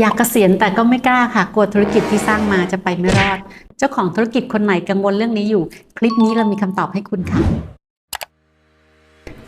อยากเกษียณแต่ก็ไม่กล้าค่ะ กลัวธุรกิจที่สร้างมาจะไปไม่รอด เจ้าของธุรกิจคนไหนกังวลเรื่องนี้อยู่ คลิปนี้เรามีคำตอบให้คุณค่ะ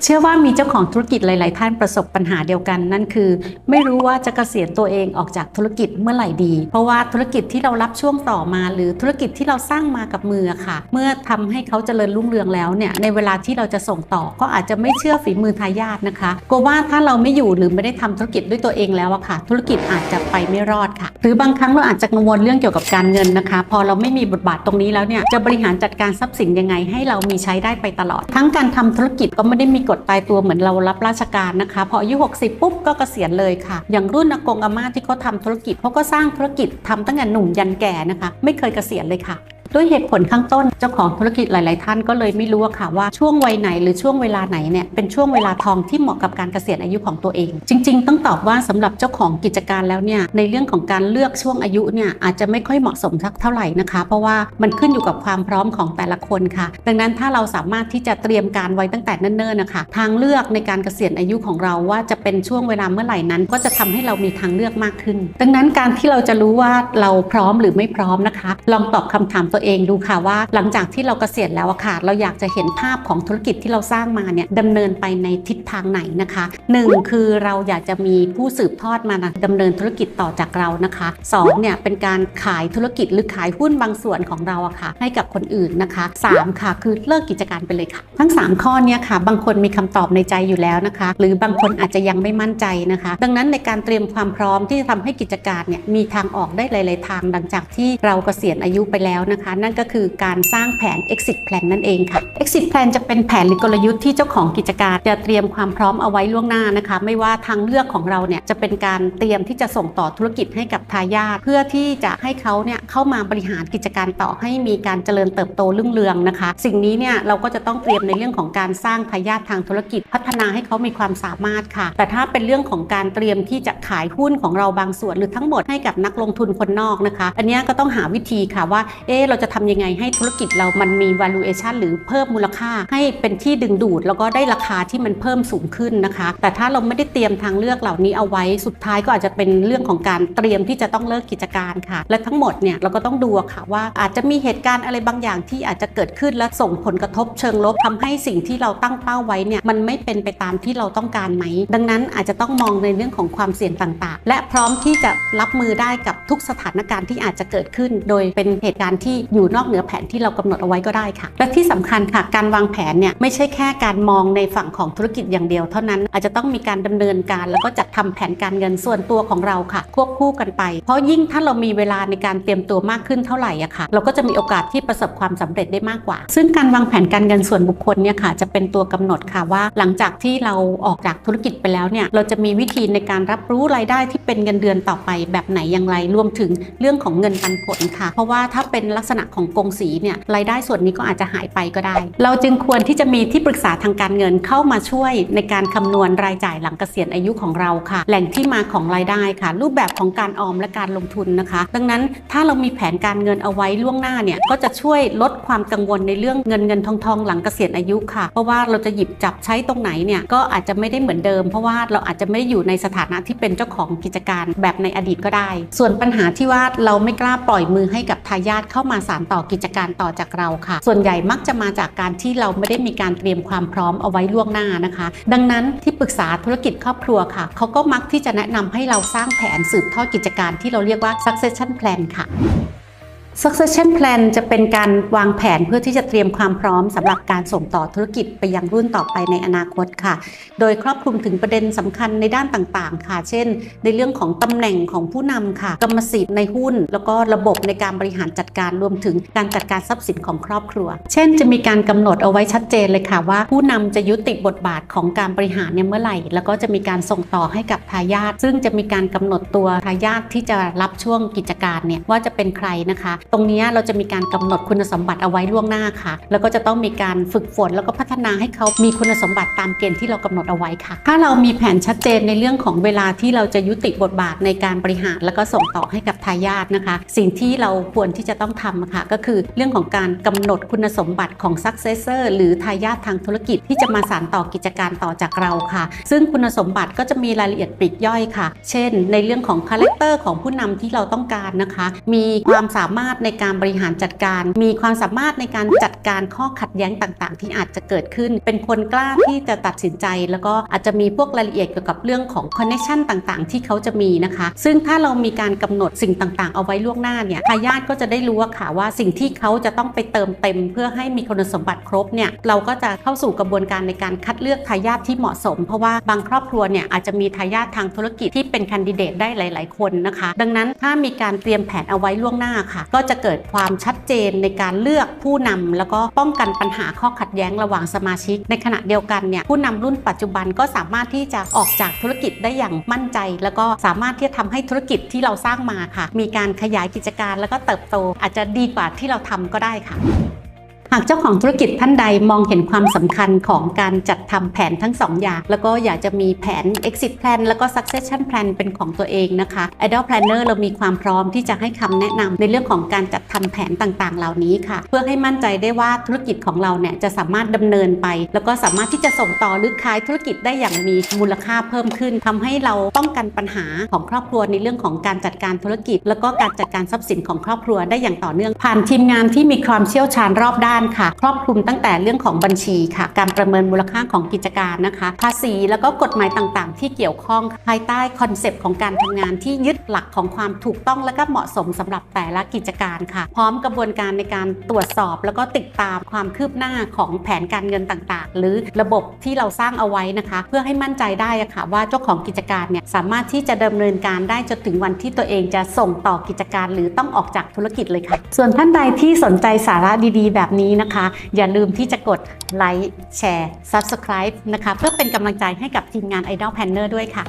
เชื่อว่ามีเจ้าของธุรกิจหลาย ๆ ท่านประสบปัญหาเดียวกัน นั่นคือ ไม่รู้ว่าจะเกษียณตัวเองออกจากธุรกิจเมื่อไหร่ดี เพราะว่าธุรกิจที่เรารับช่วงต่อมา หรือธุรกิจที่เราสร้างมากับมือค่ะ เมื่อทำให้เขาเจริญรุ่งเรืองแล้วเนี่ยในเวลาที่เราจะส่งต่อก็อาจจะไม่เชื่อฝีมือทายาทนะคะกลัวว่าถ้าเราไม่อยู่หรือไม่ได้ทำธุรกิจด้วยตัวเองแล้วอะค่ะ ธุรกิจอาจจะไปไม่รอดค่ะ หรือบางครั้งเราอาจจะกังวลเรื่องเกี่ยวกับการเงินนะคะ พอเราไม่มีบทบาทตรงนี้แล้วเนี่ยจะบริหารจัดการทรัพย์สินยังไง ให้เรามีใช้ได้ไปตลอด ทั้งการทำธุรกิจก็ไม่ได้มีกฎตายตัวเหมือนเรารับราชการนะคะพออายุ 60 ปุ๊บก็เกษียณเลยค่ะ อย่างรุ่นอากงอาม่าที่เขาทำธุรกิจเขาก็สร้างธุรกิจทำตั้งแต่หนุ่มยันแก่นะคะ ไม่เคยเกษียณเลยค่ะ ด้วยเหตุผลข้างต้นเจ้าของธุรกิจหลาย ๆ ท่านก็เลยไม่รู้ค่ะว่าช่วงวัยไหนหรือช่วงเวลาไหนเนี่ยเป็นช่วงเวลาทองที่เหมาะกับการเกษียณอายุของตัวเอง จริง ๆ ต้องตอบว่าสำหรับเจ้าของกิจการแล้วเนี่ยในเรื่องของการเลือกช่วงอายุเนี่ยอาจจะไม่ค่อยเหมาะสมสักเท่าไหร่นะคะ เพราะว่ามันขึ้นอยู่กับความพร้อมของแต่ละคนค่ะ ดังนั้นถ้าเราสามารถที่จะเตรียมการไว้ตั้งแต่เนิ่น ๆ นะคะ ทางเลือกในการเกษียณอายุของเราว่าจะเป็นช่วงเวลาเมื่อไหร่นั้น ก็จะทำให้เรามีทางเลือกมากขึ้น ดังนั้นการที่เราจะรู้ว่าเราพร้อมหรือไม่พร้อมนะคะ ลองตอบคำถามตวเองดูค่ะว่า หลังจากที่เราเกษียณแล้วอะค่ะ เราอยากจะเห็นภาพของธุรกิจที่เราสร้างมาเนี่ยดำเนินไปในทิศทางไหนนะคะหนึ่งคือเราอยากจะมีผู้สืบทอดมานะดำเนินธุรกิจต่อจากเรานะคะสองเนี่ยเป็นการขายธุรกิจหรือขายหุ้นบางส่วนของเราอะค่ะ ให้กับคนอื่นนะคะสามค่ะ คือเลิกกิจการไปเลยค่ะ ทั้ง 3 ข้อเนี้ค่ะ บางคนมีคำตอบในใจอยู่แล้วนะคะ หรือบางคนอาจจะยังไม่มั่นใจนะคะ ดังนั้นในการเตรียมความพร้อมที่จะทำให้กิจการเนี่ยมีทางออกได้หลาย ๆ ทางหลังจากที่เราเกษียณอายุไปแล้วนะคะนั่นก็คือการสร้างแผน exit plan นั่นเองค่ะ exit plan จะเป็นแผนหรือกลยุทธ์ที่เจ้าของกิจการจะเตรียมความพร้อมเอาไว้ล่วงหน้านะคะ ไม่ว่าทางเลือกของเราเนี่ยจะเป็นการเตรียมที่จะส่งต่อธุรกิจให้กับทายาทเพื่อที่จะให้เขาเนี่ยเข้ามาบริหารกิจการต่อให้มีการเจริญเติบโตรุ่งเรืองนะคะ สิ่งนี้เนี่ยเราก็จะต้องเตรียมในเรื่องของการสร้างทายาททางธุรกิจ พัฒนาให้เขามีความสามารถค่ะ แต่ถ้าเป็นเรื่องของการเตรียมที่จะขายหุ้นของเราบางส่วนหรือทั้งหมดให้กับนักลงทุนคนนอกนะคะ อันนี้ก็ต้องหาวิธีค่ะว่าเอ๊ะเราจะทำยังไงให้ธุรกิจเรามันมี valuation หรือเพิ่มมูลค่าให้เป็นที่ดึงดูด แล้วก็ได้ราคาที่มันเพิ่มสูงขึ้นนะคะ แต่ถ้าเราไม่ได้เตรียมทางเลือกเหล่านี้เอาไว้สุดท้ายก็อาจจะเป็นเรื่องของการเตรียมที่จะต้องเลิกกิจการค่ะ และทั้งหมดเนี่ยเราก็ต้องดูค่ะว่าอาจจะมีเหตุการณ์อะไรบางอย่างที่อาจจะเกิดขึ้นและส่งผลกระทบเชิงลบทำให้สิ่งที่เราตั้งเป้าไว้เนี่ยมันไม่เป็นไปตามที่เราต้องการไหม ดังนั้นอาจจะต้องมองในเรื่องของความเสี่ยงต่างๆ และพร้อมที่จะรับมือได้กับทุกสถานการณ์ที่อาจจะเกิดขึ้น โดยเป็นเหตุการณ์ที่อยู่นอกเหนือแผนที่เรากำหนดเอาไว้ก็ได้ค่ะ และที่สำคัญค่ะ การวางแผนเนี่ยไม่ใช่แค่การมองในฝั่งของธุรกิจอย่างเดียว เท่านั้นอาจจะต้องมีการดำเนินการ แล้วก็จัดทำแผนการเงินส่วนตัวของเราค่ะ ควบคู่กันไป เพราะยิ่งถ้าเรามีเวลาในการเตรียมตัวมากขึ้นเท่าไหร่อะค่ะ เราก็จะมีโอกาสที่ประสบความสำเร็จได้มากกว่า ซึ่งการวางแผนการเงินส่วนบุคคลเนี่ยค่ะจะเป็นตัวกำหนดค่ะว่า หลังจากที่เราออกจากธุรกิจไปแล้วเนี่ยเราจะมีวิธีในการรับรู้รายได้ที่เป็นเงินเดือนต่อไป แบบไหนอย่างไรรวมถึงเรื่องของเงินปันผลค่ะ เพราะว่าถ้าเป็นลักษณะของกงสีเนี่ยรายได้ส่วนนี้ก็อาจจะหายไปก็ได้ เราจึงควรที่จะมีที่ปรึกษาทางการเงินเข้ามาช่วยในการคำนวณรายจ่ายหลังเกษียณอายุของเราค่ะ แหล่งที่มาของรายได้ค่ะ รูปแบบของการออมและการลงทุนนะคะ ดังนั้นถ้าเรามีแผนการเงินเอาไว้ล่วงหน้าเนี่ยก็จะช่วยลดความกังวลในเรื่องเงินเงินทองทองหลังเกษียณอายุค่ะ เพราะว่าเราจะหยิบจับใช้ตรงไหนเนี่ยก็อาจจะไม่ได้เหมือนเดิม เพราะว่าเราอาจจะไม่ได้อยู่ในสถานะที่เป็นเจ้าของกิจการแบบในอดีตก็ได้ ส่วนปัญหาที่ว่าเราไม่กล้าปล่อยมือให้กับทายาทเข้ามาสานต่อกิจการต่อจากเราค่ะ ส่วนใหญ่มักจะมาจากการที่เราไม่ได้มีการเตรียมความพร้อมเอาไว้ล่วงหน้านะคะ ดังนั้นที่ปรึกษาธุรกิจครอบครัวค่ะเขาก็มักที่จะแนะนำให้เราสร้างแผนสืบทอดกิจการที่เราเรียกว่า succession plan ค่ะ succession plan จะเป็นการวางแผนเพื่อที่จะเตรียมความพร้อมสำหรับการส่งต่อธุรกิจไปยังรุ่นต่อไปในอนาคตค่ะ โดยครอบคลุมถึงประเด็นสำคัญในด้านต่างๆ ค่ะ เช่น ในเรื่องของตำแหน่งของผู้นำค่ะ กรรมสิทธิ์ในหุ้น แล้วก็ระบบในการบริหารจัดการรวมถึงการจัดการทรัพย์สินของครอบครัว เช่น จะมีการกำหนดเอาไว้ชัดเจนเลยค่ะ ว่าผู้นำจะยุติบทบาทของการบริหารเนี่ยเมื่อไหร่ แล้วก็จะมีการส่งต่อให้กับทายาทซึ่งจะมีการกำหนดตัวทายาทที่จะรับช่วงกิจการเนี่ยว่าจะเป็นใครนะคะตรงนี้เราจะมีการกำหนดคุณสมบัติเอาไว้ล่วงหน้าค่ะ แล้วก็จะต้องมีการฝึกฝนแล้วก็พัฒนาให้เขามีคุณสมบัติตามเกณฑ์ที่เรากำหนดเอาไว้ค่ะ ถ้าเรามีแผนชัดเจนในเรื่องของเวลาที่เราจะยุติบทบาทในการบริหาร แล้วก็ส่งต่อให้กับทายาทนะคะ สิ่งที่เราควรที่จะต้องทำค่ะก็คือเรื่องของการกำหนดคุณสมบัติของ successor หรือทายาททางธุรกิจที่จะมาสานต่อกิจการต่อจากเราค่ะ ซึ่งคุณสมบัติก็จะมีรายละเอียดปลีกย่อยค่ะ เช่น ในเรื่องของคาแรคเตอร์ของผู้นำที่เราต้องการนะคะ มีความสามารถในการบริหารจัดการ มีความสามารถในการจัดการข้อขัดแย้งต่างๆ ที่อาจจะเกิดขึ้น เป็นคนกล้าที่จะตัดสินใจ แล้วก็อาจจะมีพวกรายละเอียดเกี่ยวกับเรื่องของคอนเนคชันต่างๆ ที่เขาจะมีนะคะ ซึ่งถ้าเรามีการกำหนดสิ่งต่างๆ เอาไว้ล่วงหน้าเนี่ยทายาทก็จะได้รู้ว่าค่ะว่าสิ่งที่เขาจะต้องไปเติมเต็ม เพื่อให้มีคุณสมบัติครบเนี่ยเราก็จะเข้าสู่กระบวนการในการคัดเลือกทายาทที่เหมาะสม เพราะว่าบางครอบครัวเนี่ยอาจจะมีทายาททางธุรกิจที่เป็นแคนดิเดตได้หลาย ๆ คนนะคะ ดังนั้นถ้ามีการเตรียมแผนเอาไว้ล่วงหน้าค่ะ ก็จะเกิดความชัดเจนในการเลือกผู้นำแล้วก็ป้องกันปัญหาข้อขัดแย้งระหว่างสมาชิก ในขณะเดียวกันเนี่ยผู้นำรุ่นปัจจุบันก็สามารถที่จะออกจากธุรกิจได้อย่างมั่นใจ แล้วก็สามารถที่จะทำให้ธุรกิจที่เราสร้างมาค่ะ มีการขยายกิจการแล้วก็เติบโต อาจจะดีกว่าที่เราทำก็ได้ค่ะากเจ้าของธุรกิจท่านใดมองเห็นความสำคัญของการจัดทำแผนทั้ง 2 อย่าง แล้วก็อยากจะมีแผน exit plan แล้วก็ succession plan เป็นของตัวเองนะคะ Idol Planner เรามีความพร้อมที่จะให้คำแนะนำในเรื่องของการจัดทำแผนต่างๆ เหล่านี้ค่ะ เพื่อให้มั่นใจได้ว่าธุรกิจของเราเนี่ยจะสามารถดำเนินไป แล้วก็สามารถที่จะส่งต่อหรือขายธุรกิจได้อย่างมีมูลค่าเพิ่มขึ้นทำให้เราป้องกันปัญหาของครอบครัวในเรื่องของการจัดการธุรกิจ แล้วก็การจัดการทรัพย์สินของครอบครัวได้อย่างต่อเนื่องผ่านทีมงานที่มีความเชี่ยวชาญรอบด้านค่ะ ครอบคลุมตั้งแต่เรื่องของบัญชีค่ะ การประเมินมูลค่าของกิจการนะคะ ภาษีแล้วก็กฎหมายต่างๆ ที่เกี่ยวข้องภายใต้คอนเซปต์ของการทำงานที่ยึดหลักของความถูกต้องและก็เหมาะสมสำหรับแต่ละกิจการค่ะ พร้อมกระบวนการในการตรวจสอบ แล้วก็ติดตามความคืบหน้าของแผนการเงินต่างๆ หรือระบบที่เราสร้างเอาไว้นะคะ เพื่อให้มั่นใจได้ะค่ะ ว่าเจ้าของกิจการเนี่ยสามารถที่จะดำเนินการได้จนถึงวันที่ตัวเองจะส่งต่อกิจการ หรือต้องออกจากธุรกิจเลยค่ะ ส่วนท่านใดที่สนใจสาระดีๆ แบบนี้นะคะ อย่าลืมที่จะกดไลค์แชร์ Subscribe นะคะ เพื่อเป็นกำลังใจให้กับทีมงาน Idol Planner ด้วยค่ะ